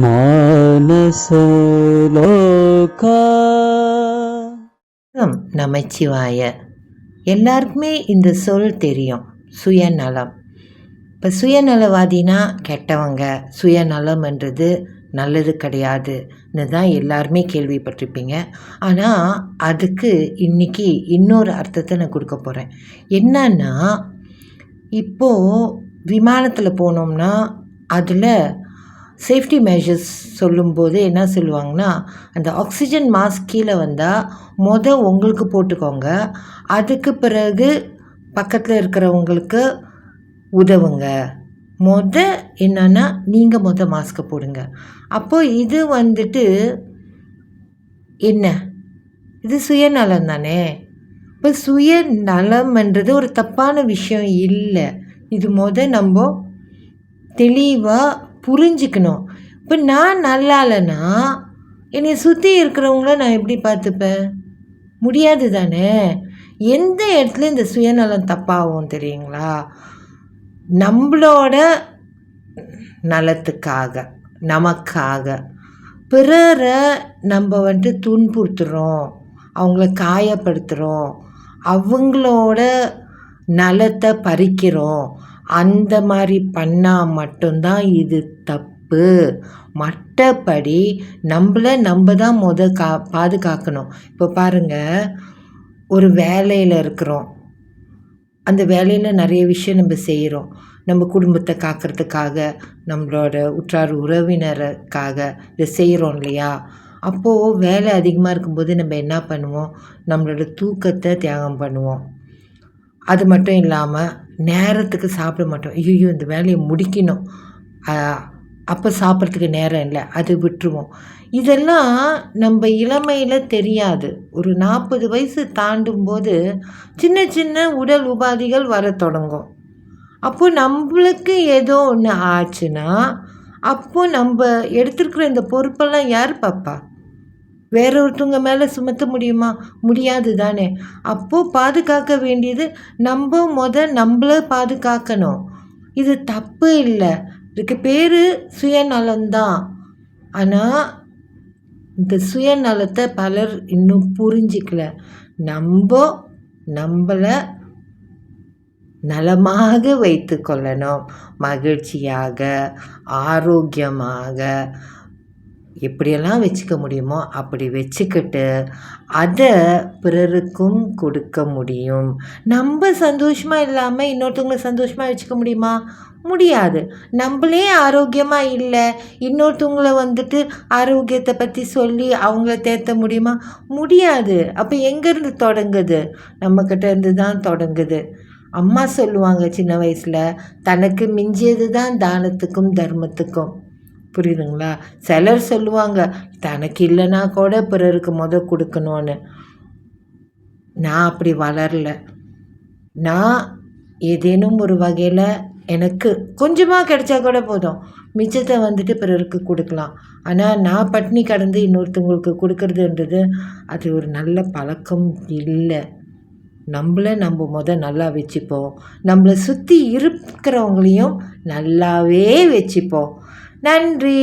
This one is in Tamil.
மானசலோகா நமச்சிவாய. எல்லாருக்குமே இந்த சொல் தெரியும் சுயநலம். இப்போ சுயநலவாதினா கெட்டவங்க சுயநலம்ன்றது நல்லது கிடையாதுன்னு தான் எல்லாருமே கேள்விப்பட்டிருப்பீங்க. ஆனால் அதுக்கு இன்னைக்கு இன்னொரு அர்த்தத்தை நான் கொடுக்க போகிறேன் என்னன்னா இப்போது விமானத்தில் போனோம்னா அதில் சேஃப்டி மெஷர்ஸ் சொல்லும்போது என்ன சொல்லுவாங்கன்னா அந்த ஆக்சிஜன் மாஸ்க் கீழே வந்தால் மொதல் உங்களுக்கு போட்டுக்கோங்க. அதுக்கு பிறகு பக்கத்தில் இருக்கிறவங்களுக்கு உதவுங்க. மொத என்னன்னா நீங்கள் மொத மாஸ்க்கை போடுங்க. அப்போது இது வந்துட்டு என்ன? இது சுயநலம் தானே? இப்போ சுயநலம்ன்றது ஒரு தப்பான விஷயம் இல்லை. இது முத நம்ம தெளிவாக புரிஞ்சுக்கணும். இப்போ நான் நல்லா இல்லைன்னா என்னை சுற்றி இருக்கிறவங்கள நான் எப்படி பார்த்துப்பேன்? முடியாது தானே? எந்த இடத்துல இந்த சுயநலம் தப்பாகும் தெரியுங்களா? நம்மளோட நலத்துக்காக நமக்காக. பிறரை நம்ம வந்துட்டு துன்புறுத்துகிறோம் அவங்கள காயப்படுத்துகிறோம் அவங்களோட நலத்தை பறிக்கிறோம். அந்த மாதிரி பண்ணால் மட்டும்தான் இது தப்பு. மற்றபடி நம்மளை நம்ம தான் முத கா பாதுகாக்கணும். இப்போ பாருங்கள் ஒரு வேலையில் இருக்கிறோம். அந்த வேலையில் நிறைய விஷயம் நம்ம செய்கிறோம் நம்ம குடும்பத்தை காக்கிறதுக்காக நம்மளோட உற்றார் உறவினருக்காக இதை செய்கிறோம் இல்லையா? அப்போது வேலை அதிகமாக இருக்கும்போது நம்ம என்ன பண்ணுவோம்? நம்மளோட தூக்கத்தை தியாகம் பண்ணுவோம். அது மட்டும் இல்லாமல் நேரத்துக்கு சாப்பிட மாட்டோம். ஐயோ இந்த வேலையை முடிக்கணும். அப்போ சாப்பிட்றதுக்கு நேரம் இல்லை. அது விட்டுருவோம். இதெல்லாம் நம்ம இளமையில் தெரியாது. ஒரு நாற்பது வயசு தாண்டும் போது சின்ன சின்ன உடல் உபாதிகள் வர தொடங்கும். அப்போ நம்மளுக்கு ஏதோ ஒன்று ஆச்சுன்னா அப்போ நம்ம எடுத்துருக்குற இந்த பொறுப்பெல்லாம் யார் பாப்பா வேற ஒருத்தவங்க மேலே சுமத்த முடியுமா? முடியாது தானே. அப்போது பாதுகாக்க வேண்டியது நம்ம முத நம்மள பாதுகாக்கணும். இது தப்பு இல்லை. இதுக்கு பேர் சுயநலம்தான். ஆனால் இந்த சுயநலத்தை பலர் இன்னும் புரிஞ்சிக்கல. நம்ம நம்மளை நலமாக வைத்து கொள்ளணும். மகிழ்ச்சியாக ஆரோக்கியமாக எப்படியெல்லாம் வச்சுக்க முடியுமோ அப்படி வச்சுக்கிட்டு அதை பிறருக்கும் கொடுக்க முடியும். நம்ம சந்தோஷமாக இல்லாமல் இன்னொருத்தவங்களை சந்தோஷமாக வச்சுக்க முடியுமா? முடியாது. நம்மளே ஆரோக்கியமாக இல்லை இன்னொருத்தவங்கள வந்துட்டு ஆரோக்கியத்தை பற்றி சொல்லி அவங்கள தேர்த்த முடியுமா? முடியாது. அப்போ எங்கேருந்து தொடங்குது? நம்மக்கிட்ட இருந்து தான் தொடங்குது. அம்மா சொல்லுவாங்க சின்ன வயசில் தனக்கு மிஞ்சியது தான் தானத்துக்கும் தர்மத்துக்கும். புரியுதுங்களா? சிலர் சொல்லுவாங்க தனக்கு இல்லைன்னா கூட பிறருக்கு முத கொடுக்கணும்னு. நான் அப்படி வளரல. நான் ஏதேனும் ஒரு வகையில் எனக்கு கொஞ்சமாக கிடைச்சா கூட போதும். மிச்சத்தை வந்துட்டு பிறருக்கு கொடுக்கலாம். ஆனால் நான் பட்னி கடந்து இன்னொருத்தவங்களுக்கு கொடுக்கறதுன்றது அது ஒரு நல்ல பழக்கம் இல்லை. நம்மளை நம்ம முத நல்லா வச்சுப்போம். நம்மளை சுற்றி இருக்கிறவங்களையும் நல்லாவே வச்சுப்போம். நன்றி